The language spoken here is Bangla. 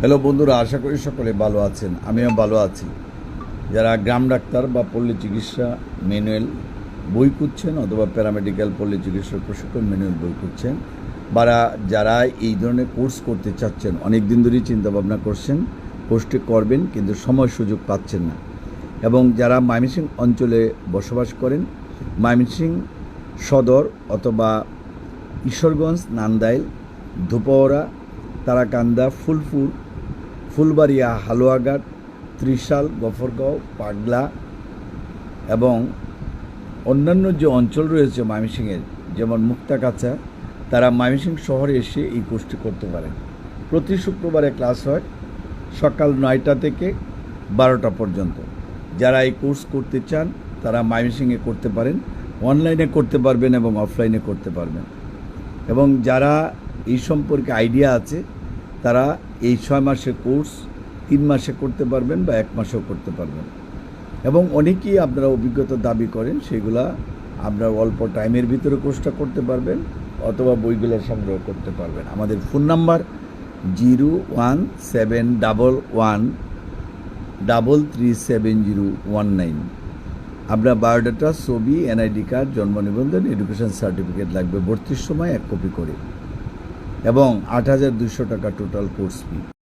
হ্যালো বন্ধুরা, আশা করি সকলে ভালো আছেন। আমিও ভালো আছি। যারা গ্রাম ডাক্তার বা পল্লী চিকিৎসা ম্যানুয়াল বই খুঁজছেন অথবা প্যারামেডিক্যাল পল্লী চিকিৎসার প্রশিক্ষণ ম্যানুয়াল বই খুঁজছেন বা যারা এই ধরনের কোর্স করতে চাচ্ছেন অনেক দিন ধরেই চিন্তা ভাবনা করছেন, কোর্সটি করবেন কিন্তু সময় সুযোগ পাচ্ছেন না। এবং যারা ময়মনসিং অঞ্চলে বসবাস করেন, ময়মনসিং সদর অথবা ঈশ্বরগঞ্জ, নান্দাইল, ধুপওড়া, তারাকান্দা, ফুলপুর ফুলবাড়িয়া, হালুয়াঘাট, ত্রিশাল, গফরগাঁও, পাগলা এবং অন্যান্য যে অঞ্চল রয়েছে ময়মনসিংহের, যেমন মুক্তাকাছা তারা ময়মনসিংহ শহরে এসে এই কোর্সটি করতে পারেন। প্রতি শুক্রবারে ক্লাস হয় সকাল নয়টা থেকে বারোটা পর্যন্ত। যারা এই কোর্স করতে চান, তারা ময়মনসিংহে করতে পারেন, অনলাইনে করতে পারবেন এবং অফলাইনে করতে পারবেন। এবং যারা এই সম্পর্কে আইডিয়া আছে তারা এই ছয় মাসের কোর্স তিন মাসে করতে পারবেন বা এক মাসেও করতে পারবেন। এবং অনেকেই আপনারা অভিজ্ঞতা দাবি করেন সেগুলা আপনারা অল্প টাইমের ভিতরে কোর্সটা করতে পারবেন অথবা বইগুলো সংগ্রহ করতে পারবেন। আমাদের phone number zero one seven double one double three seven zero one nine. আপনার বায়োডাটা, ছবি, এনআইডি কার্ড, জন্ম নিবন্ধন, এডুকেশন সার্টিফিকেট লাগবে ভর্তির সময় এক কপি করে। এবং আট হাজার টাকা টোটাল কোর্স ফি